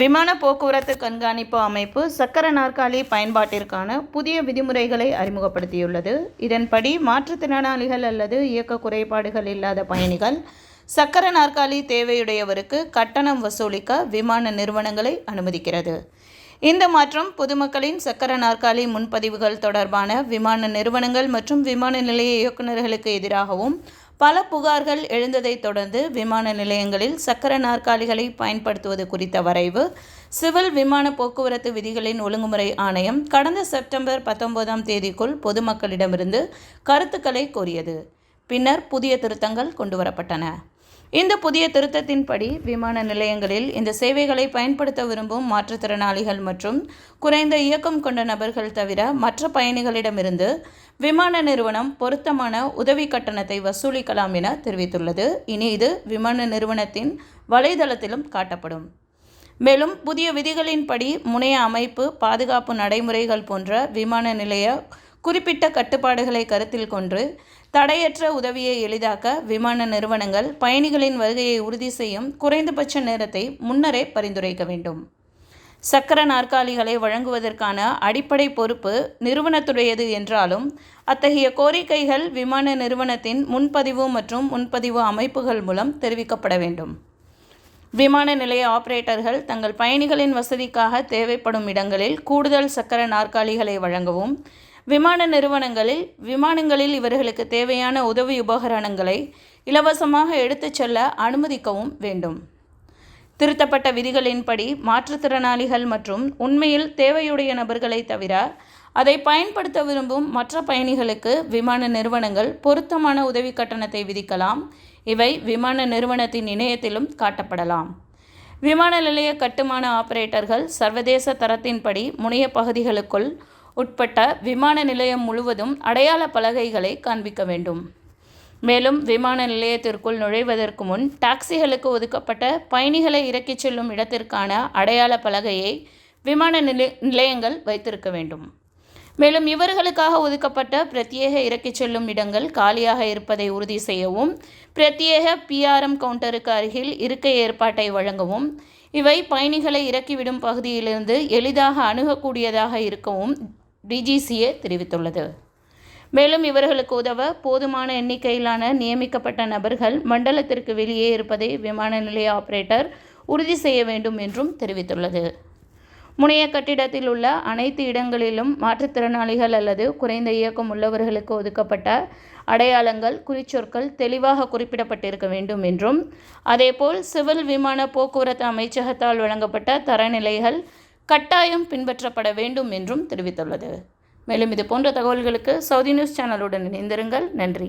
விமான போக்குவரத்து கண்காணிப்பு அமைப்பு சக்கர நாற்காலி பயன்பாட்டிற்கான புதிய விதிமுறைகளை அறிமுகப்படுத்தியுள்ளது. இதன்படி மாற்றுத்திறனாளிகள் அல்லது இயக்க குறைபாடுகள் இல்லாத பயணிகள் சக்கர நாற்காலி தேவையுடையவருக்கு கட்டணம் வசூலிக்க விமான நிறுவனங்களை அனுமதிக்கிறது. இந்த மாற்றம் பொதுமக்களின் சக்கர நாற்காலி முன்பதிவுகள் தொடர்பான விமான நிறுவனங்கள் மற்றும் விமான நிலைய இயக்குநர்களுக்கு எதிராகவும் பல புகார்கள் எழுந்ததைத் தொடர்ந்து விமான நிலையங்களில் சக்கர நாற்காலிகளை பயன்படுத்துவது குறித்த வரைவு சிவில் விமான போக்குவரத்து விதிகளின் ஒழுங்குமுறை ஆணையம் கடந்த செப்டம்பர் பத்தொன்பதாம் தேதிக்குள் பொதுமக்களிடமிருந்து கருத்துக்களை கோரியது. பின்னர் புதிய திருத்தங்கள் கொண்டுவரப்பட்டன. இந்த புதிய திருத்தத்தின்படி விமான நிலையங்களில் இந்த சேவைகளை பயன்படுத்த விரும்பும் மாற்றுத்திறனாளிகள் மற்றும் குறைந்த இயக்கம் கொண்ட நபர்கள் தவிர மற்ற பயணிகளிடமிருந்து விமான நிறுவனம் பொருத்தமான உதவி கட்டணத்தை வசூலிக்கலாம் என தெரிவித்துள்ளது. இனி இது விமான நிறுவனத்தின் வலைதளத்திலும் காட்டப்படும். மேலும் புதிய விதிகளின்படி முனைய அமைப்பு பாதுகாப்பு நடைமுறைகள் போன்ற விமான நிலைய குறிப்பிட்ட கட்டுப்பாடுகளை கருத்தில் கொண்டு தடையற்ற உதவியை எளிதாக்க விமான நிறுவனங்கள் பயணிகளின் வருகையை உறுதி செய்யும் குறைந்தபட்ச நேரத்தை முன்னரே பரிந்துரைக்க வேண்டும். சக்கர நாற்காலிகளை வழங்குவதற்கான அடிப்படை பொறுப்பு நிறுவனத்துடையது என்றாலும் அத்தகைய கோரிக்கைகள் விமான நிறுவனத்தின் முன்பதிவு மற்றும் முன்பதிவு அமைப்புகள் மூலம் தெரிவிக்கப்பட வேண்டும். விமான நிலைய ஆபரேட்டர்கள் தங்கள் பயணிகளின் வசதிக்காக தேவைப்படும் இடங்களில் கூடுதல் சக்கர நாற்காலிகளை வழங்கவும் விமான நிறுவனங்களில் விமானங்களில் இவர்களுக்கு தேவையான உதவி உபகரணங்களை இலவசமாக எடுத்துச் செல்ல அனுமதிக்கவும் வேண்டும். திருத்தப்பட்ட விதிகளின்படி மாற்றுத்திறனாளிகள் மற்றும் உண்மையில் தேவையுடைய நபர்களை தவிர அதை பயன்படுத்த விரும்பும் மற்ற பயணிகளுக்கு விமான நிறுவனங்கள் பொருத்தமான உதவி கட்டணத்தை விதிக்கலாம். இவை விமான நிறுவனத்தின் இணையத்திலும் காட்டப்படலாம். விமான நிலைய கட்டுமான ஆபரேட்டர்கள் சர்வதேச தரத்தின்படி முனைய பகுதிகளுக்குள் உட்பட்ட விமான நிலையம் முழுவதும் அடையாள பலகைகளை காண்பிக்க வேண்டும். மேலும் விமான நிலையத்திற்குள் நுழைவதற்கு முன் டாக்ஸிகளுக்கு ஒதுக்கப்பட்ட பயணிகளை இறக்கிச் செல்லும் இடத்திற்கான அடையாள பலகையை விமான நிலை நிலையங்கள் வைத்திருக்க வேண்டும். மேலும் இவர்களுக்காக ஒதுக்கப்பட்ட பிரத்யேக இறக்கிச் செல்லும் இடங்கள் காலியாக இருப்பதை உறுதி செய்யவும் பிரத்யேக பிஆர்எம் கவுண்டருக்கு அருகில் இருக்கை ஏற்பாட்டை வழங்கவும் இவை பயணிகளை இறக்கிவிடும் பகுதியிலிருந்து எளிதாக அணுகக்கூடியதாக இருக்கவும் டிஜிசிஏ தெரிவித்துள்ளது. மேலும் இவர்களுக்கு உதவ போதுமான எண்ணிக்கையிலான நியமிக்கப்பட்ட நபர்கள் மண்டலத்திற்கு வெளியே இருப்பதை விமான நிலைய ஆபரேட்டர் உறுதி செய்ய வேண்டும் என்றும் தெரிவித்துள்ளது. முனைய கட்டிடத்தில் உள்ள அனைத்து இடங்களிலும் மாற்றுத்திறனாளிகள் அல்லது குறைந்த இயக்கம் உள்ளவர்களுக்கு ஒதுக்கப்பட்ட அடையாளங்கள் குறிச்சொற்கள் தெளிவாக குறிப்பிடப்பட்டிருக்க வேண்டும் என்றும் அதேபோல் சிவில் விமான போக்குவரத்து அமைச்சகத்தால் வழங்கப்பட்ட தரநிலைகள் கட்டாயம் பின்பற்றப்பட வேண்டும் என்றும் தெரிவித்துள்ளது. மேலும் இது போன்ற தகவல்களுக்கு சவுதி நியூஸ் சேனலுடன் இணைந்திருங்கள். நன்றி.